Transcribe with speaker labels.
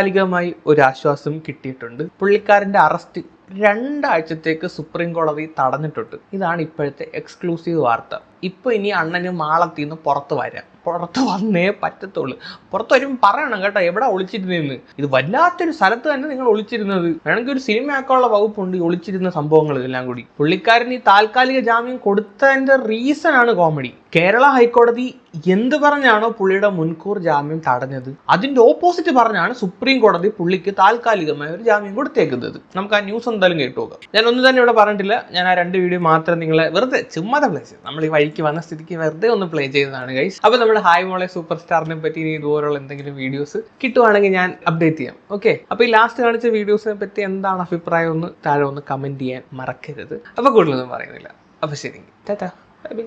Speaker 1: താൽക്കാലികമായി ഒരു ആശ്വാസം കിട്ടിയിട്ടുണ്ട്. പുള്ളിക്കാരന്റെ അറസ്റ്റ് രണ്ടാഴ്ചത്തേക്ക് സുപ്രീം കോടതി തടഞ്ഞിട്ടുണ്ട്. ഇതാണ് ഇപ്പോഴത്തെ എക്സ്ക്ലൂസീവ് വാർത്ത. ഇപ്പൊ ഇനി അണ്ണന് മാളത്തിൽ നിന്ന് പുറത്ത് വരാം. പുറത്ത് വന്നേ പറ്റത്തുള്ളൂ. പുറത്ത് വരുമ്പോൾ പറയണം കേട്ടോ എവിടെ ഒളിച്ചിരുന്നെന്ന്. ഇത് വല്ലാത്തൊരു സ്ഥലത്ത് തന്നെ നിങ്ങൾ ഒളിച്ചിരുന്നത്. വേണമെങ്കിൽ ഒരു സിനിമയാക്കാനുള്ള വകുപ്പുണ്ട് ഈ ഒളിച്ചിരുന്ന സംഭവങ്ങൾ എല്ലാം കൂടി. പുള്ളിക്കാരൻ ഈ താൽക്കാലിക ജാമ്യം കൊടുത്തതിന്റെ റീസൺ ആണ് കോമഡി കേരള ഹൈക്കോടതി എന്ത് പറഞ്ഞാണോ പുള്ളിയുടെ മുൻകൂർ ജാമ്യം തടഞ്ഞത്? അതിന്റെ ഓപ്പോസിറ്റ് പറഞ്ഞാണ് സുപ്രീം കോടതി പുള്ളിക്ക് താൽക്കാലികമായ ഒരു ജാമ്യം കൊടുത്തേക്കുന്നത്. നമുക്ക് ആ ന്യൂസ് എന്തായാലും കേട്ടു നോക്കാം. ഞാൻ ഒന്നും തന്നെ ഇവിടെ പറഞ്ഞിട്ടില്ല. ഞാൻ ആ രണ്ട് വീഡിയോ മാത്രം നിങ്ങളെ വെറുതെ ചുമ്മാതെ പ്ലേ ചെയ്തു. നമ്മൾ ഈ വഴിക്ക് വന്ന സ്ഥിതിക്ക് വെറുതെ ഒന്ന് പ്ലേ ചെയ്തതാണ് ഗൈസ് അപ്പൊ നമ്മുടെ ഹായ് മോളെ സൂപ്പർ സ്റ്റാറിനെ പറ്റി ഇനി ഇതുപോലുള്ള എന്തെങ്കിലും വീഡിയോസ് കിട്ടുവാണെങ്കിൽ ഞാൻ അപ്ഡേറ്റ് ചെയ്യാം. ഓക്കെ അപ്പൊ ഈ ലാസ്റ്റ് കാണിച്ച വീഡിയോസിനെ പറ്റി എന്താണ് അഭിപ്രായം ഒന്ന് താഴെ ഒന്ന് കമന്റ് ചെയ്യാൻ മറക്കരുത്. അപ്പൊ കൂടുതലൊന്നും പറയുന്നില്ല. അപ്പൊ ശരി. ടാറ്റാ. Bye bye